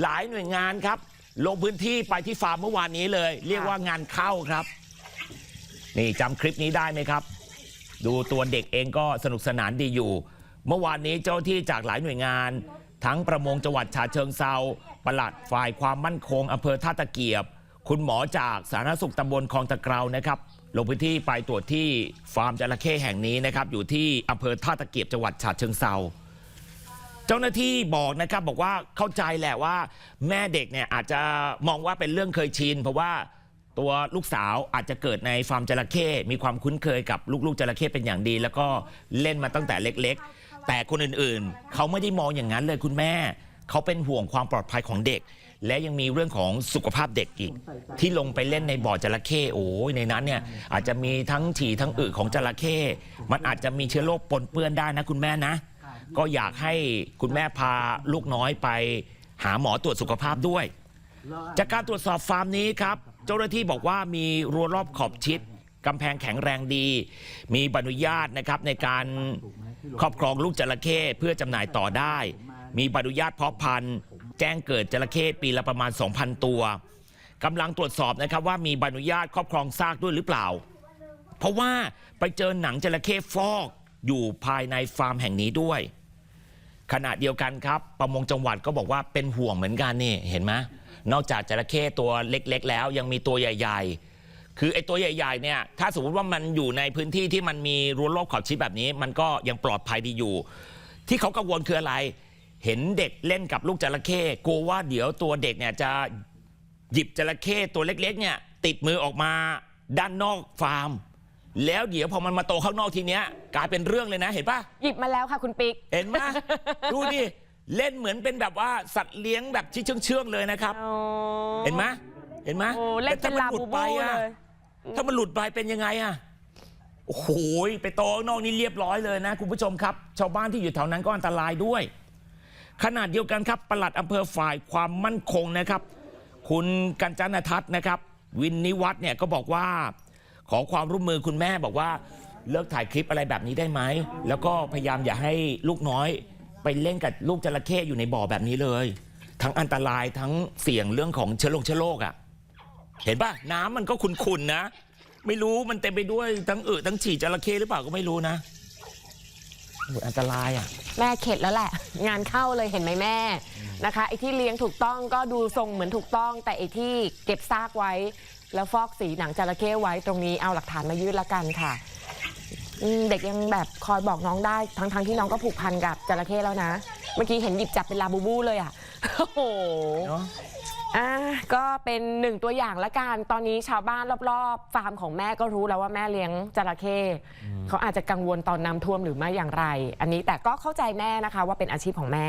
หลายหน่วยงานครับ ลงพื้นที่ไปที่ฟาร์มเมื่อวานนี้เลย เรียกว่างานเข้าครับ นี่จำคลิปนี้ได้ไหมครับ ดูตัวเด็กเองก็สนุกสนานดีอยู่ เมื่อวานนี้เจ้าที่จากหลายหน่วยงาน ทั้งประมงจังหวัดฉะเชิงเซาปลัดฝ่ายความมั่นคงอำเภอท่าตะเกียบ คุณหมอจากสาธารณสุขตำบลคลองตะเกรานะครับลงพื้นที่ไปตรวจที่ฟาร์มจระเข้แห่งนี้นะครับอยู่ที่อำเภอท่าตะเกียบจังหวัดฉะเชิงเซา เจ้าหน้าที่บอกนะครับบอกว่าเข้าใจแหละว่าแม่เด็กเนี่ยอาจจะมองว่าเป็นเรื่องเคยชินเพราะว่าตัวลูกสาวอาจจะเกิดในฟาร์มจระเข้มีความคุ้นเคยกับลูกๆจระเข้เป็นอย่างดี แล้วก็เล่นมาตั้งแต่เล็กๆ แต่คนอื่นๆ เขาไม่ได้มองอย่างนั้นเลยคุณแม่ เขาเป็นห่วงความปลอดภัยของเด็ก และยังมีเรื่องของสุขภาพเด็กอีก ที่ลงไปเล่นในบ่อจระเข้โอ้ยในนั้นเนี่ยอาจจะมีทั้งฉี่ทั้งอึของจระเข้มันอาจจะมีเชื้อโรคปนเปื้อนได้นะคุณแม่นะ ก็อยากให้คุณแม่พาลูกน้อยไป หาหมอตรวจสุขภาพด้วย จากการตรวจสอบฟาร์มนี้ครับ เจ้าหน้าที่บอกว่ามีรั้วรอบขอบชิดกำแพงแข็งแรงดี มีใบอนุญาตนะครับในการครอบครองลูกจระเข้เพื่อจำหน่ายต่อได้ มีใบอนุญาตเพาะพันธุ์แจ้งเกิดจระเข้ปีละประมาณ 2,000 ตัวกำลังตรวจสอบนะครับว่ามีใบอนุญาตครอบครองซากด้วยหรือเปล่า เพราะว่าไปเจอหนังจระเข้ฟอกอยู่ภายในฟาร์มแห่งนี้ด้วย ขณะเดียวกันครับ ประมงจังหวัดก็บอกว่าเป็นห่วงเหมือนกันนี่เห็นไหมนอกจากจระเข้ตัวเล็กๆ แล้วยังมีตัวใหญ่ ๆ คือไอ้ตัวใหญ่ๆเนี่ยถ้าสมมติว่ามันอยู่ในพื้นที่ที่มันมีรั้วรอบขอบชิดแบบนี้ มันก็ยังปลอดภัยดีอยู่ ที่เขากังวลคืออะไร เห็นเด็กเล่นกับลูกจระเข้กลัวว่าเดี๋ยวตัวเด็กเนี่ยจะหยิบจระเข้ตัวเล็กๆเนี่ยติดมือออกมาด้านนอกฟาร์ม แล้วเดี๋ยวพอมันมาโตข้างนอกทีเนี้ยกลายเป็นเรื่องเลยนะ เห็นปะหยิบมาแล้วค่ะคุณปิ๊ก เห็นไหม ดูดิเล่นเหมือนเป็นแบบว่าสัตว์เลี้ยงแบบที่เชื่องๆเลยนะครับ เห็นไหมเห็นไหมโอ้เล่นแต่เป็นถ้าลามันหลุบูดไปบูอะเลย ถ้ามันหลุดไปเป็นยังไงอะโอ้โหไปโตข้างนอกนี่เรียบร้อยเลยนะ คุณผู้ชมครับ ชาวบ้านที่อยู่แถวนั้นก็อันตรายด้วย ขนาดเดียวกันครับปลัดอำเภอฝ่ายความมั่นคงนะครับ คุณกัญจนทัศน์นะครับ วินนิวัฒน์เนี่ยก็บอกว่า ขอความร่วมมือคุณแม่บอกว่าเลิกถ่ายคลิปอะไรแบบนี้ได้ไหม แล้วก็พยายามอย่าให้ลูกน้อยไปเล่นกับลูกจระเข้อยู่ในบ่อแบบนี้เลย ทั้งอันตรายทั้งเสี่ยงเรื่องของเชื้อโรคเชื้อโรคอะ่ะ เห็นป่ะน้ำมันก็ขุ่นๆนะ ไม่รู้มันเต็มไปด้วยทั้งอึทั้งฉี่จระเข้หรือเปล่าก็ไม่รู้นะอันตรายอะ แม่เข็ดแล้วแหละ งานเข้าเลยเห็นไหมแม่นะคะไอ้ที่เลี้ยงถูกต้องก็ดูทรงเหมือนถูกต้อง แต่ไอ้ที่เก็บซากไว้ แล้วฟอกสีหนังจระเข้ไว้ตรงนี้เอาหลักฐานมายื่นละกันค่ะอืมเด็กยังแบบคอยบอกน้องได้ทั้งๆทที่น้องก็ผูกพันกับจระเข้แล้วนะ เมื่อกี้เห็นหยิบจับเป็นลาบูบูเลยอะโอ้โห เนาะอะก็เป็นหนึ่งตัวอย่างละกัน ตอนนี้ชาวบ้านรอบๆ ฟาร์มของแม่ก็รู้แล้วว่าแม่เลี้ยงจระเข้เขาอาจจะกังวลตอนน้ำท่วมหรือไม่อย่างไร อันนี้แต่ก็เข้าใจแม่นะคะว่าเป็นอาชีพของแม่